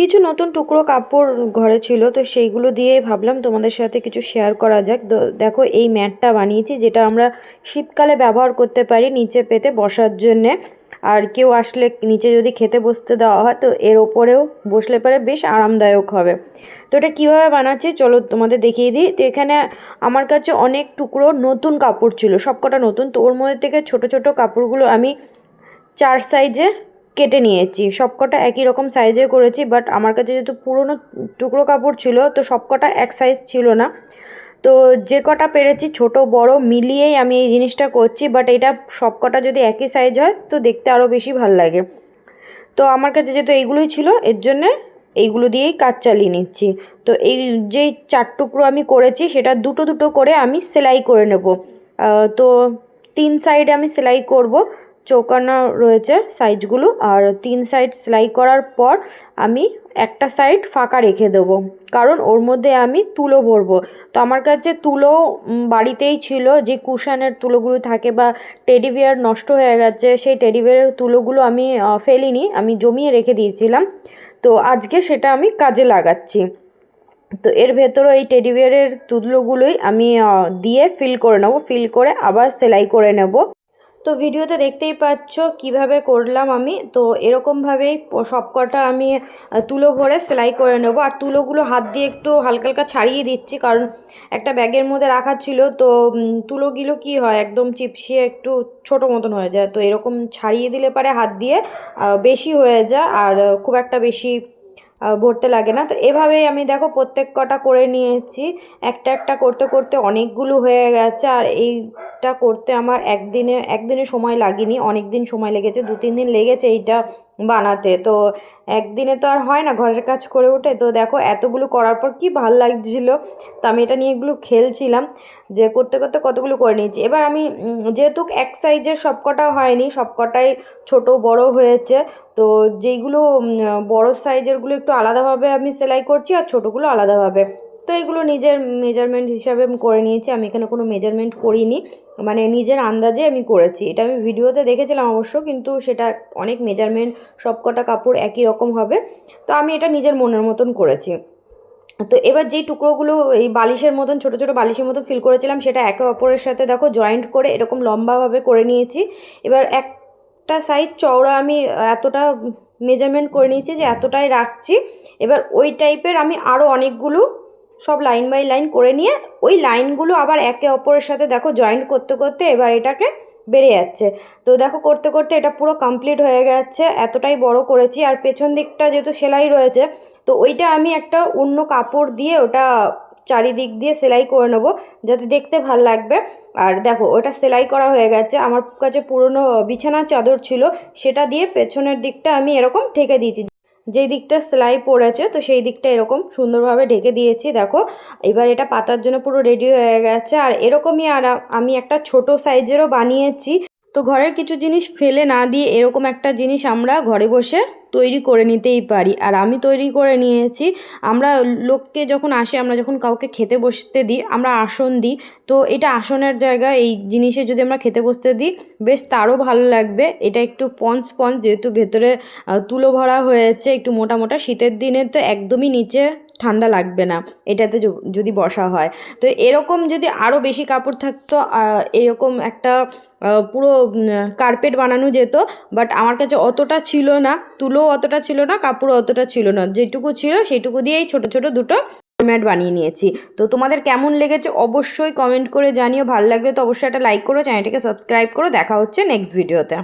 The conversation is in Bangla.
কিছু নতুন টুকরো কাপড় ঘরে ছিল, তো সেইগুলো দিয়েই ভাবলাম তোমাদের সাথে কিছু শেয়ার করা যাক। দেখো এই ম্যাটটা বানিয়েছি, যেটা আমরা শীতকালে ব্যবহার করতে পারি নিচে পেতে বসার জন্যে। আর কেউ আসলে নিচে যদি খেতে বসতে দেওয়া হয়, তো এর ওপরেও বসলে পরে বেশ আরামদায়ক হবে। তো এটা কীভাবে বানাচ্ছি, চলো তোমাদের দেখিয়ে দিই। তো এখানে আমার কাছে অনেক টুকরো নতুন কাপড় ছিল, সবকটা নতুন। তো ওর মধ্যে থেকে ছোট ছোট কাপড়গুলো আমি চার সাইজে কেটে নিয়েছি। সবকটা একই রকম সাইজে করেছি বাট আমার কাছে যেহেতু পুরনো টুকরো কাপড় ছিল, তো সবকটা এক সাইজ ছিল না। তো যে কটা পেরেছি, ছোট, বড়, মিলিয়েই আমি এই জিনিসটা করছি বাট এটা সবকটা যদি একই সাইজ হয়, তো দেখতে আরও বেশি ভালো লাগে। তো আমার কাছে যেহেতু এইগুলোই ছিল, এর জন্যে এইগুলো দিয়েই কাজ চালিয়ে নিচ্ছি। তো এই যেই চার টুকরো আমি করেছি, সেটা দুটো দুটো করে আমি সেলাই করে নেব। তো তিন সাইডে আমি সেলাই করব। চৌকানো রয়েছে সাইজগুলো আর তিন সাইড সেলাই করার পর আমি একটা সাইড ফাঁকা রেখে দেবো। কারণ ওর মধ্যে আমি তুলো ভরবো। তো আমার কাছে তুলো বাড়িতেই ছিল। যে কুশানের তুলোগুলো থাকে বা টেডি বিয়ার নষ্ট হয়ে গেছে, সেই টেডি বিয়ারের তুলোগুলো আমি ফেলিনি। আমি জমিয়ে রেখে দিয়েছিলাম। তো আজকে সেটা আমি কাজে লাগাচ্ছি। তো এর ভেতরে এই টেডি বিয়ারের তুলোগুলোই আমি দিয়ে ফিল করে নেব। ফিল করে আবার সেলাই করে নেব। তো ভিডিওতে দেখতেই পাচ্ছ কীভাবে করলাম আমি। তো এরকমভাবেই সবকটা আমি তুলো ভরে সেলাই করে নেব। আর তুলোগুলো হাত দিয়ে একটু হালকা হালকা ছাড়িয়ে দিচ্ছি, কারণ একটা ব্যাগের মধ্যে রাখা ছিল। তো তুলোগুলো কি হয়, একদম চিপসিয়ে একটু ছোট মতন হয়ে যায়। তো এরকম ছাড়িয়ে দিলে পারে হাত দিয়ে বেশি হয়ে যায় আর খুব একটা বেশি ভরতে লাগে না। তো এভাবেই আমি দেখো প্রত্যেক কটা করে নিয়েছি। একটা একটা করতে করতে অনেকগুলো হয়ে গেছে। আর এইটা করতে আমার একদিনে একদিনে সময় লাগেনি অনেক দিন সময় লেগেছে দু তিন দিন লেগেছে এইটা বানাতে। তো একদিনে তো আর হয় না ঘরের কাজ করে ওঠে তো দেখো এতগুলো করার পর কি ভালো লাগছিল। তো আমি এটা নিয়ে এগুলো খেলছিলাম, যে করতে করতে কতগুলো করে নিয়েছি। এবার আমি যেহেতু এক সাইজের সবকটা হয়নি, সবকটাই ছোট বড় হয়েছে, তো যেইগুলো বড় সাইজেরগুলো একটু আলাদাভাবে আমি সেলাই করছি আর ছোটোগুলো আলাদাভাবে। তো এগুলো নিজের মেজারমেন্ট হিসাবে আমি করে নিয়েছি। আমি এখানে কোনো মেজারমেন্ট করিনি। মানে নিজের আন্দাজে আমি করেছি। এটা আমি ভিডিওতে দেখেছিলাম অবশ্য, কিন্তু সেটা অনেক মেজারমেন্ট সবকটা কাপড় একই রকম হবে। তো আমি এটা নিজের মনের মতন করেছি। তো এবার যেই টুকরোগুলো এই বালিশের মতন, ছোট ছোট বালিশের মতন ফিল করেছিলাম, সেটা একে অপরের সাথে দেখো জয়েন্ট করে এরকম লম্বাভাবে করে নিয়েছি। এবার একটা সাইজ চওড়া আমি এতটা মেজারমেন্ট করে নিয়েছি যে এতটাই রাখছি। এবার ওই টাইপের আমি আরও অনেকগুলো সব লাইন বাই লাইন করে নিয়ে ওই লাইনগুলো আবার একে অপরের সাথে দেখো জয়েন্ট করতে করতে এবার এটাকে বেড়ে যাচ্ছে। তো দেখো করতে করতে এটা পুরো কমপ্লিট হয়ে গেছে, এতটাই বড় করেছি। আর পেছন দিকটা যেহেতু সেলাই রয়েছে, তো ওইটা আমি একটা অন্য কাপড় দিয়ে ওটা চারিদিক দিয়ে সেলাই করে নেব, যাতে দেখতে ভালো লাগবে। আর দেখো ওটা সেলাই করা হয়ে গেছে। আমার কাছে পুরনো বিছানার চাদর ছিল, সেটা দিয়ে পেছনের দিকটা আমি এরকম ঠেকে দিয়েছি। যেই দিকটা সেলাই পড়েছে, তো সেই দিকটা এরকম সুন্দরভাবে ঢেকে দিয়েছি, দেখো। এবার এটা পাতার জন্য পুরো রেডি হয়ে গেছে, আর এরকমই আর আমি একটা ছোট সাইজেরও বানিয়েছি। তো ঘরের কিছু জিনিস ফেলে না দিয়ে এরকম একটা জিনিস আমরা ঘরে বসে তৈরি করে নিতেই পারি। আর আমি তৈরি করে নিয়েছি, আমরা লোককে যখন আসে, আমরা যখন কাউকে খেতে বসতে দিই, আমরা আসন দিই। তো এটা আসনের জায়গা, এই জিনিসে যদি আমরা খেতে বসতে দিই, বেশ তারও ভালো লাগবে। এটা একটু পঞ্চ পঞ্চ যেহেতু ভেতরে তুলো ভরা হয়েছে, একটু মোটা মোটা, শীতের দিনে তো একদমই নিচে ঠান্ডা লাগবে না, এটাতে যদি বসা হয়। তো এরকম যদি আরও বেশি কাপড় থাকতো এরকম একটা পুরো কার্পেট বানানো যেত বাট আমার কাছে অতটা ছিল না তুলো অতটা ছিল না, কাপড়ও অতটা ছিল না। যেটুকু ছিল, সেটুকু দিয়েই ছোট ছোট দুটো ম্যাট বানিয়ে নিয়েছি। তো তোমাদের কেমন লেগেছে অবশ্যই কমেন্ট করে জানিও, ভালো লাগলে তো অবশ্যই একটা লাইক করো চ্যানেলটাকে সাবস্ক্রাইব করো, দেখা হচ্ছে নেক্সট ভিডিওতে